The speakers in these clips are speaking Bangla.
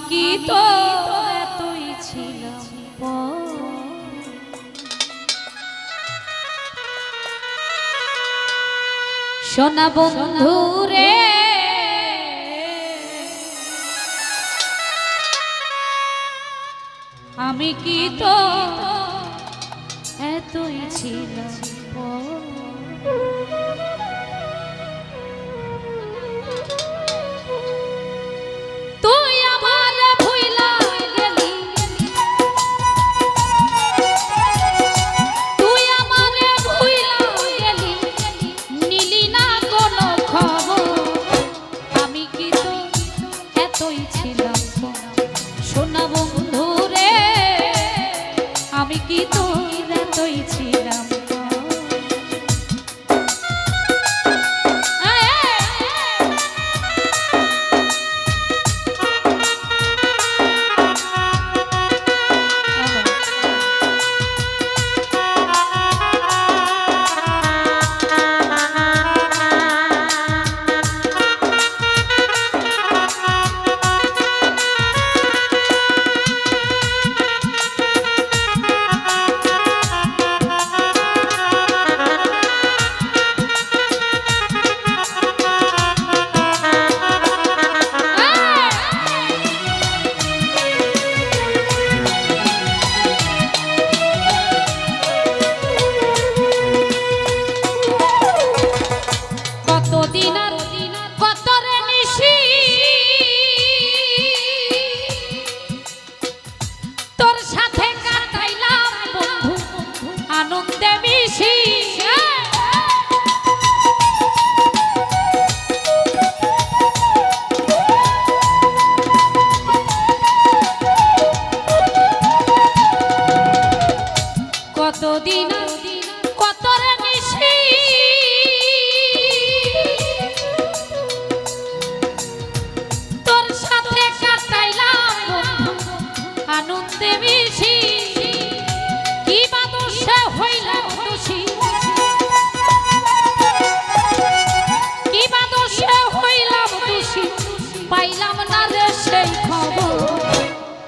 কি তো এতই ছিলাম? সোনা বন্ধু রে আমি কি তো এতই ছিলাম আমি কি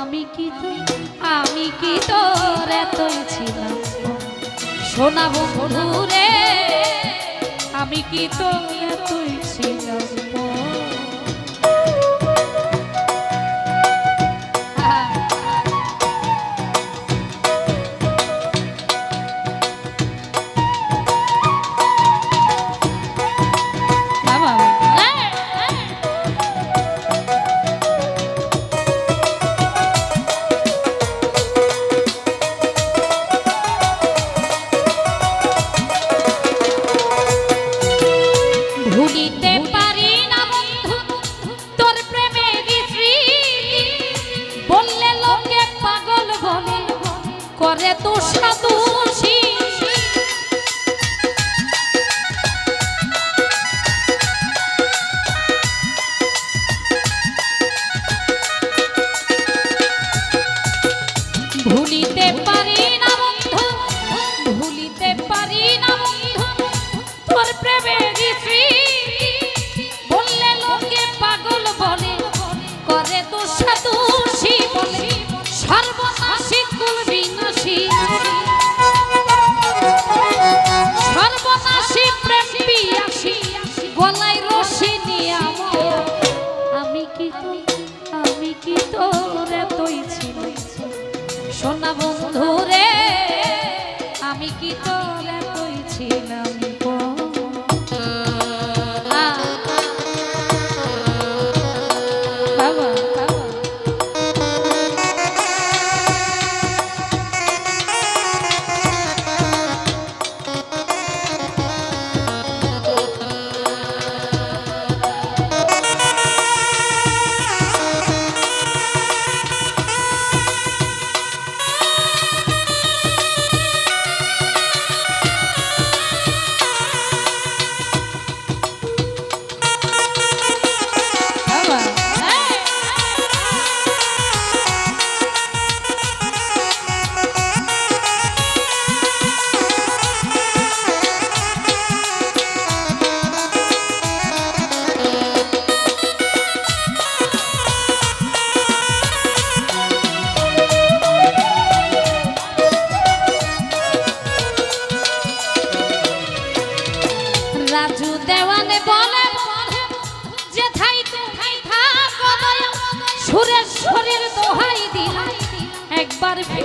আমি কি আমি কি তোর এতই ছিলাম? সোনা বন্ধু রে আমি কি তো এতই ছিলাম?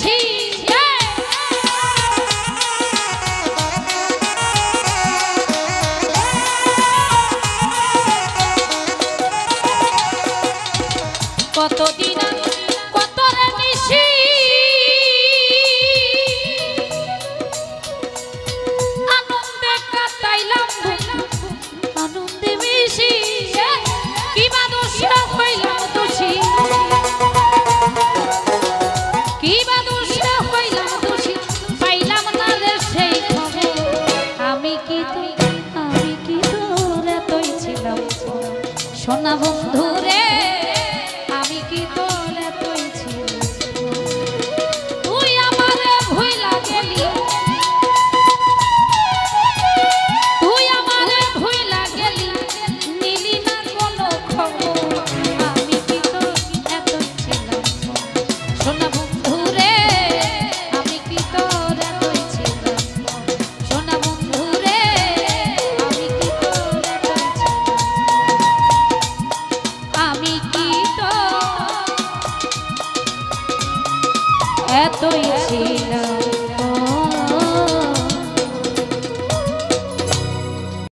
ঝিঝি